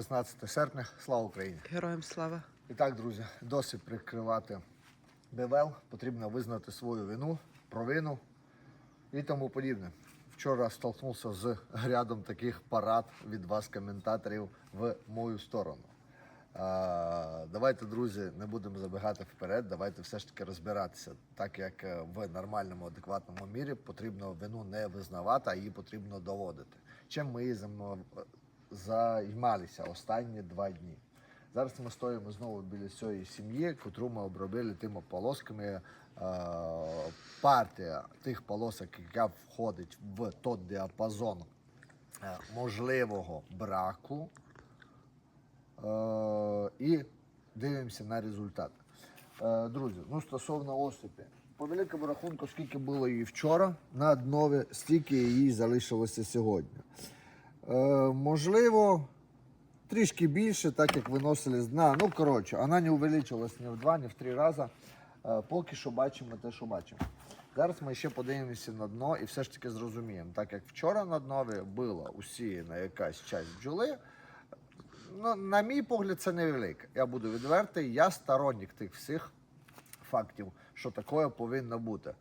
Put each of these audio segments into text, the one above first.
Друзі, вітаю! 16 серпня. Слава Україні! Героям слава. І так, друзі, досить прикривати БВЛ. Потрібно визнати свою вину, провину і тому подібне. Вчора столкнувся з рядом таких парад від вас, коментаторів, в мою сторону. А, давайте, друзі, не будемо забігати вперед. Давайте все ж таки розбиратися. Так як е, в нормальному, адекватному мірі потрібно вину не визнавати, а її потрібно доводити. Чим ми зам- займалися останні два дні. Зараз ми стоїмо знову біля цієї сім'ї, котру ми обробили тими полосками. Е, партія тих полосок, яка входить в той діапазон е, можливого браку. Е, і дивимося на результат. Друзі, ну стосовно осипі. По великому рахунку, скільки було її вчора на днові, стільки її залишилося сьогодні. Е, можливо, трішки більше, так як виносили з дна. Ну, коротше, вона не увеличилась ні в два, ні в три рази. Е, поки що бачимо те, що бачимо. Зараз ми ще подивимося на дно і все ж таки зрозуміємо, так як вчора на днові була усіяна якась часть бджоли, ну, на мій погляд, це невелике. Я буду відвертий, я сторонник тих всіх фактів, що таке повинно бути.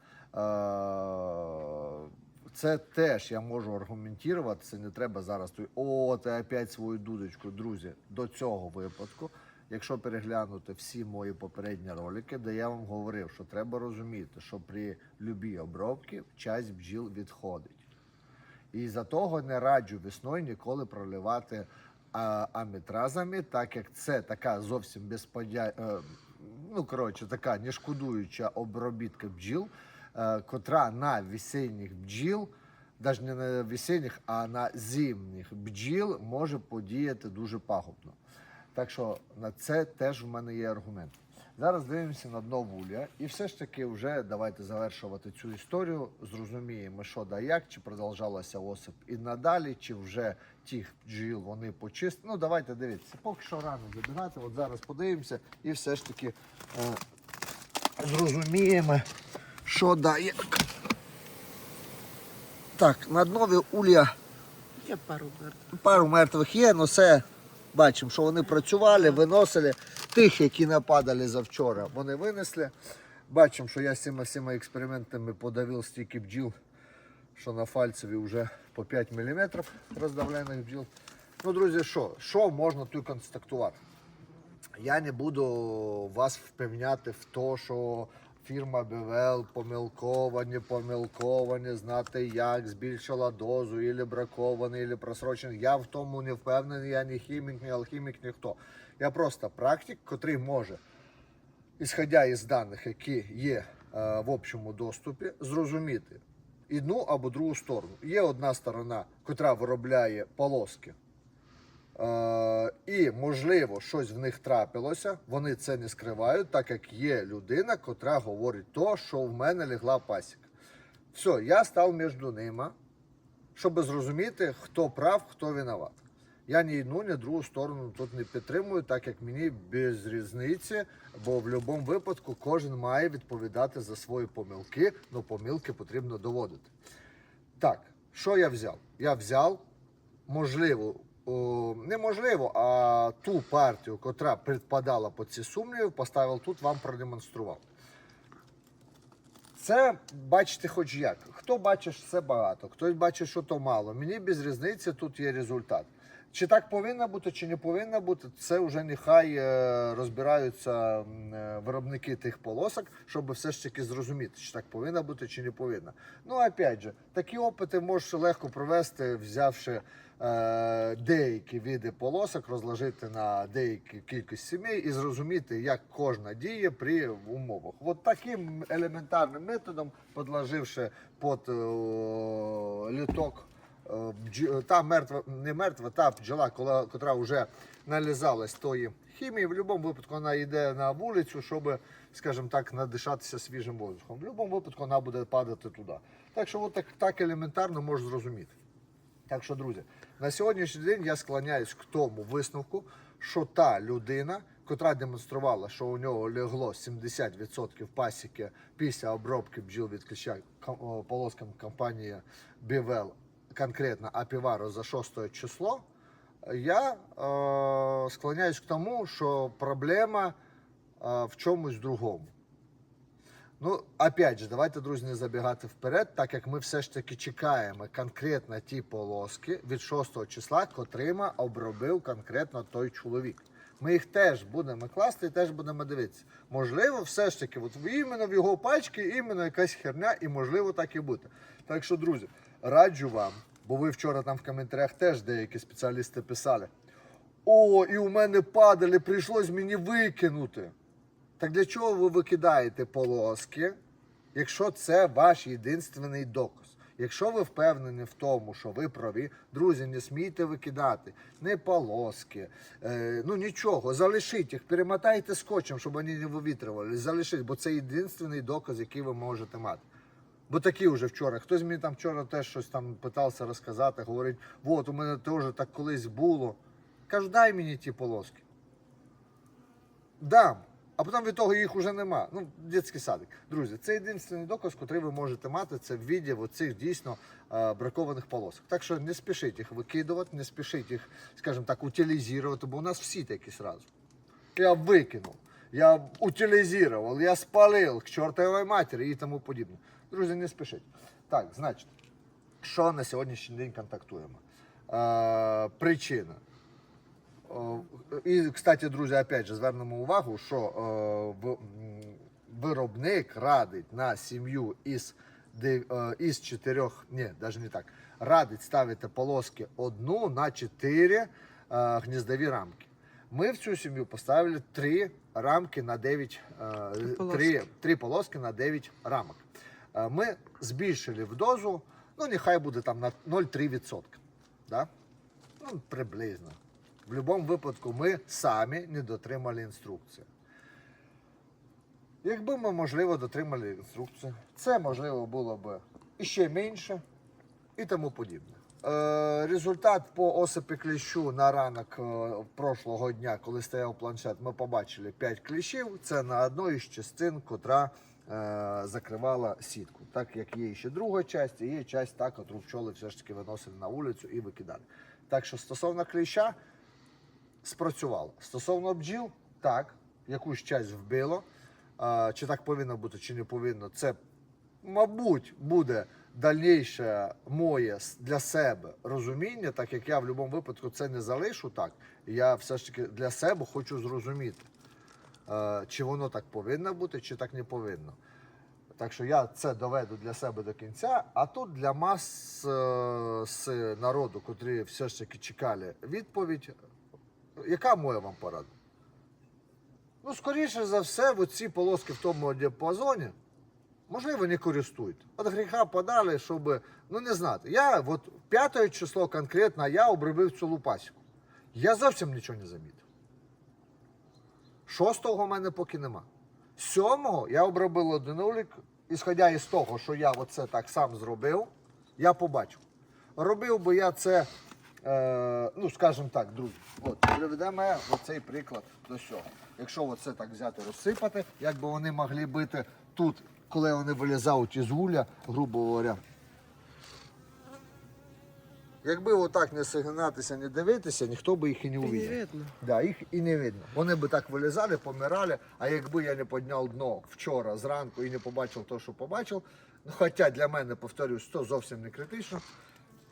Це теж я можу аргументувати. Це не треба зараз. той, О, ти опять свою дудочку, друзі. До цього випадку, якщо переглянути всі мої попередні ролики, де я вам говорив, що треба розуміти, що при любій обробці часть бджіл відходить. І за того не раджу весною ніколи проливати а, амітразами, так як це така зовсім безподя... е, ну коротше, така нешкодуюча обробітка бджіл, котра на весенніх бджіл, навіть не на весенніх, а на зимніх бджіл може подіяти дуже пагубно. Так що на це теж в мене є аргумент. Зараз дивимося на дно вуля, і все ж таки вже давайте завершувати цю історію. Зрозуміємо, що да як, чи продовжалася осип і надалі, чи вже тих бджіл вони почистили. Ну давайте дивитися. Поки що рано забігати. От зараз подивимося і все ж таки е, зрозуміємо, що да як. Так, на днові улья Є пару мертвих. пару мертвих є, але все бачимо, що вони працювали, виносили тих, які нападали завчора, вони винесли. Бачимо, що я з цими всіма експериментами подавив стільки бджіл, що на фальцеві вже по 5 мм роздавлених бджіл. Ну, друзі, що? Що можна тут констатувати? Я не буду вас впевняти в те, що фірма БВЛ помилкова, не помилкова, не знати як, збільшила дозу, і бракований, і просрочений. Я в тому не впевнений, я не хімік, не алхімік, ніхто. Я просто практик, котрий може, ісходя із даних, які є е, в общому доступі, зрозуміти одну або другу сторону. Є одна сторона, котра виробляє полоски. Е, і, можливо, щось в них трапилося, вони це не скривають, так як є людина, котра говорить то, що в мене легла пасіка. Все, я став між ними, щоб зрозуміти, хто прав, хто винуват. Я ні одну, ні другу сторону тут не підтримую, так як мені без різниці, бо в будь-якому випадку кожен має відповідати за свої помилки, але помилки потрібно доводити. Так, що я взяв? Я взяв, можливо, о, неможливо, а ту партію, котра підпадала під ці сумніви, поставив тут, вам продемонстрував. Це бачите, хоч як. Хто бачить, це багато, хтось бачить, що то мало. Мені без різниці тут є результат. Чи так повинно бути, чи не повинно бути, це вже нехай е, розбираються е, виробники тих полосок, щоб все ж таки зрозуміти, чи так повинно бути, чи не повинно. Ну, опять же, такі опити можеш легко провести, взявши е, деякі види полосок, розложити на деяку кількість сімей і зрозуміти, як кожна діє при умовах. От таким елементарним методом, подложивши під е, літок та мертва, не мертва, та бджола, кола- котра вже налізалась тої хімії, в будь-якому випадку вона йде на вулицю, щоб, скажімо так, надишатися свіжим воздухом. В будь-якому випадку вона буде падати туди. Так що от так, так елементарно можеш зрозуміти. Так що, друзі, на сьогоднішній день я склоняюсь к тому висновку, що та людина, котра демонструвала, що у нього легло 70% пасіки після обробки бджіл від кліща полоскам компанії Бівел, конкретно Апіваро за 6 число, Я е, склоняюсь к тому, що проблема е, в чомусь другому. Ну, опять же, давайте, друзі, не забігати вперед, так як ми все ж таки чекаємо конкретно ті полоски від 6 числа, котрими обробив конкретно той чоловік. Ми їх теж будемо класти і теж будемо дивитися. Можливо, все ж таки, от іменно в його пачці, іменно якась херня, і можливо так і бути. Так що, друзі, раджу вам, бо ви вчора там в коментарях теж деякі спеціалісти писали. О, і у мене падали, прийшлось мені викинути. Так для чого ви викидаєте полоски, якщо це ваш єдинственний доказ? Якщо ви впевнені в тому, що ви праві, друзі, не смійте викидати не полоски, е, ну нічого, залишіть їх, перемотайте скотчем, щоб вони не вивітрювали. Залишіть, бо це єдинственний доказ, який ви можете мати. Бо такі вже вчора. Хтось мені там вчора теж щось там питався розказати, говорить, от у мене теж так колись було. Кажу, дай мені ті полоски. Дам. А потім від того їх вже нема. Ну, дитячий садик. Друзі, це єдиний доказ, який ви можете мати, це в віді оцих дійсно е, бракованих полосок. Так що не спішіть їх викидувати, не спішіть їх, скажімо так, утилізувати, бо у нас всі такі сразу. Я викинув, я утилізував, я спалив, к чортовій матері і тому подібне. Друзі, не спішіть. Так, значить, що на сьогоднішній день контактуємо? Е, причина. О, І, кстати, друзі, опять же, звернемо увагу, що е, виробник радить на сім'ю із, е, із чотирьох, ні, навіть не так, радить ставити полоски одну на чотири е, гніздові рамки. Ми в цю сім'ю поставили три рамки на 9, е, полоски. три, три полоски на 9 рамок. Е, Ми збільшили в дозу, ну нехай буде там на 0,3%. Да? Ну, приблизно. В будь-якому випадку ми самі не дотримали інструкції. Якби ми, можливо, дотримали інструкцію, це можливо було б іще менше і тому подібне. Е, результат по осипі кліщу на ранок е, прошлого дня, коли стояв планшет, ми побачили 5 кліщів. Це на одну із частин, котра закривала сітку. Так як є ще друга частина, і є часть та, котру пчоли все ж таки виносили на вулицю і викидали. Так що стосовно кліща, спрацювало. Стосовно бджіл, так, якусь часть вбило. Чи так повинно бути, чи не повинно, це, мабуть, буде дальніше моє для себе розуміння, так як я в будь-якому випадку це не залишу так. Я все ж таки для себе хочу зрозуміти, е, чи воно так повинно бути, чи так не повинно. Так що я це доведу для себе до кінця. А тут для мас е, з народу, котрі все ж таки чекали відповідь, яка моя вам порада? Ну, скоріше за все, оці полоски в тому діапазоні, можливо, не користуйте. От гріха подали, щоб, ну не знати. Я от 5 число конкретно я обробив цю лупасіку. Я зовсім нічого не замітив. Шостого в мене поки нема. Сьомого я обробив один улік, ісходя із того, що я оце так сам зробив, я побачив. Робив би я це, е, ну скажімо так, друзі. От, приведемо оцей приклад до цього. Якщо оце так взяти, розсипати, як би вони могли бити тут, коли вони вилізають із гуля, грубо говоря. Якби отак не сигнатися, не дивитися, ніхто би їх і не увидів. видно. Да, їх і не видно. Вони би так вилізали, помирали. А якби я не підняв дно вчора зранку і не побачив те, що побачив, ну хоча для мене, повторюсь, то зовсім не критично,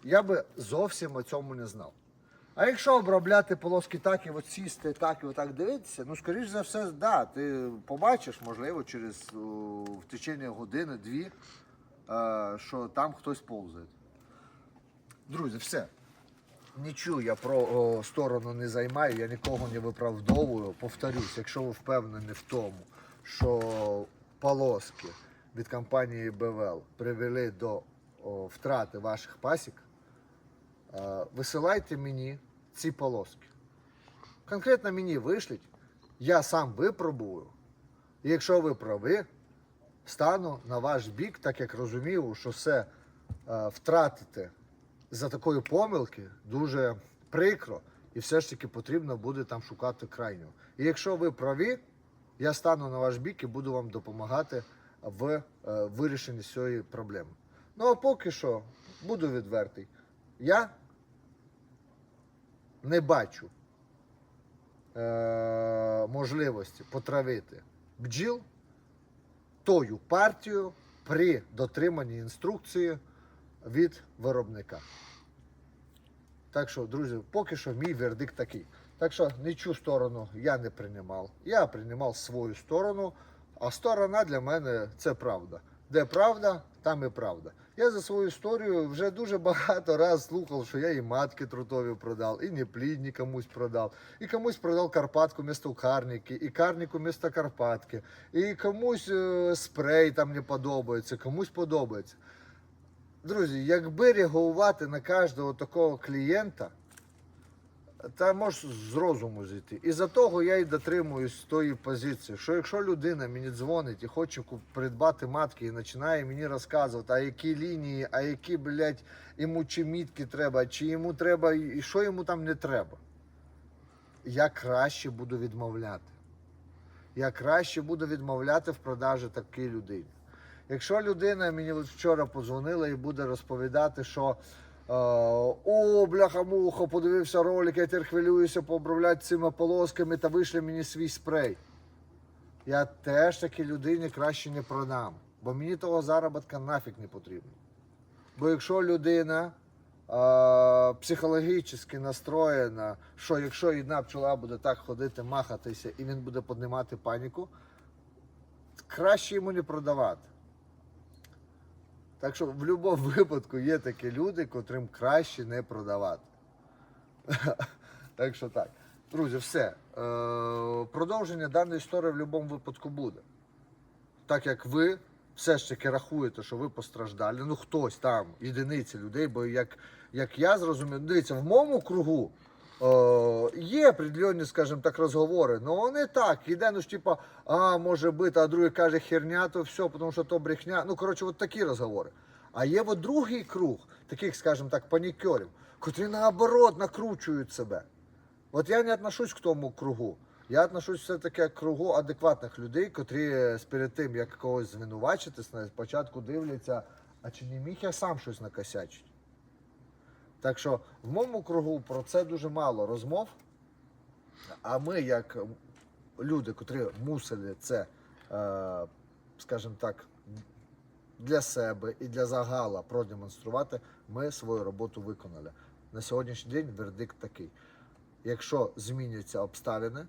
я би зовсім о цьому не знав. А якщо обробляти полоски так і от сісти, так і отак дивитися, ну скоріш за все, да, ти побачиш, можливо, через о, в течение години-дві, е, що там хтось повзає. Друзі, все. Нічого я про о, сторону не займаю, я нікого не виправдовую. Повторюсь, якщо ви впевнені в тому, що полоски від компанії БВЛ привели до о, втрати ваших пасік, е, висилайте мені ці полоски. Конкретно мені вишліть, я сам випробую. І якщо ви праві, стану на ваш бік, так як розумію, що все е, втратити за такої помилки дуже прикро, і все ж таки потрібно буде там шукати крайнього. І якщо ви праві, я стану на ваш бік і буду вам допомагати в е, вирішенні цієї проблеми. Ну а поки що буду відвертий. Я не бачу е- можливості потравити бджіл тою партією при дотриманні інструкції від виробника. Так що, друзі, поки що мій вердикт такий. Так що нічу сторону я не приймав. Я приймав свою сторону, а сторона для мене це правда. Де правда, там і правда. Я за свою історію вже дуже багато раз слухав, що я і матки трутові продав, і неплідні комусь продав, і комусь продав Карпатку місто Карніки, і Карніку місто Карпатки, і комусь е, спрей там не подобається, комусь подобається. Друзі, якби реагувати на кожного такого клієнта, та може з розуму зійти. І за того я і дотримуюсь тої позиції, що якщо людина мені дзвонить і хоче придбати матки і починає мені розказувати, а які лінії, а які, блядь, йому чи мітки треба, чи йому треба, і що йому там не треба. Я краще буду відмовляти. Я краще буду відмовляти в продажі такій людині. Якщо людина мені вчора подзвонила і буде розповідати, що е, о, бляха муха, подивився ролик, я тепер хвилююся пообробляти цими полосками та вийшли мені свій спрей. Я теж такій людині краще не продам, бо мені того заробітка нафіг не потрібно. Бо якщо людина е, психологічно настроєна, що якщо одна пчола буде так ходити, махатися, і він буде піднімати паніку, краще йому не продавати. Так що в будь-якому випадку є такі люди, котрим краще не продавати. так що так. Друзі, все. Е, продовження даної історії в будь-якому випадку буде. Так як ви все ж таки рахуєте, що ви постраждали, ну хтось там, єдиниці людей, бо як, як я зрозумів, дивіться, в моєму кругу е, є определенні, скажімо так, розговори, але вони так, іде, ну ж типа, а може бути, а другий каже херня, то все, тому що то брехня. Ну, коротше, от такі розговори. А є от другий круг, таких, скажімо так, панікерів, котрі наоборот накручують себе. От я не отношусь к тому кругу. Я отношусь все-таки к кругу адекватних людей, котрі е, перед тим, як когось звинувачити, спочатку дивляться, а чи не міг я сам щось накосячити. Так що в моєму кругу про це дуже мало розмов. А ми, як люди, котрі мусили це, е, скажімо так, для себе і для загала продемонструвати, ми свою роботу виконали. На сьогоднішній день вердикт такий. Якщо зміняться обставини, е,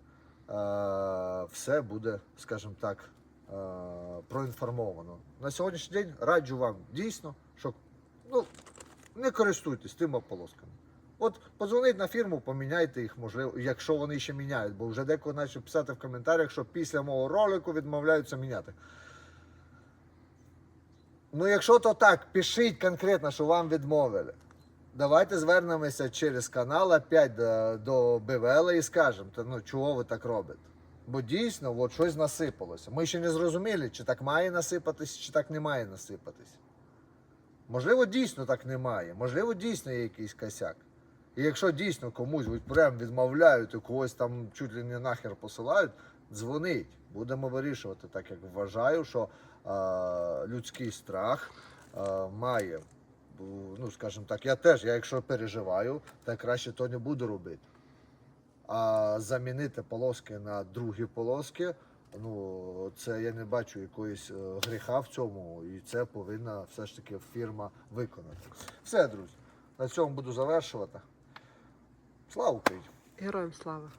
все буде, скажімо так, е, проінформовано. На сьогоднішній день раджу вам дійсно, не користуйтесь тими полосками. От подзвоніть на фірму, поміняйте їх, можливо, якщо вони ще міняють, бо вже деколи почали писати в коментарях, що після мого ролику відмовляються міняти. Ну, якщо то так, пишіть конкретно, що вам відмовили. Давайте звернемося через канал опять до, до БВЛ і скажемо, ну, чого ви так робите. Бо дійсно от щось насипалося. Ми ще не зрозуміли, чи так має насипатись, чи так не має насипатись. Можливо, дійсно так немає, можливо, дійсно є якийсь косяк. І якщо дійсно комусь прям відмовляють і когось там чуть ли не нахер посилають, дзвонить. Будемо вирішувати, так як вважаю, що е, людський страх е, має. Ну, скажімо так, я теж, я якщо переживаю, то краще то не буду робити. А замінити полоски на другі полоски, ну це я не бачу якоїсь е, гріха в цьому, і це повинна все ж таки фірма виконати. Все, друзі, на цьому буду завершувати. Слава Україні! Героям слава.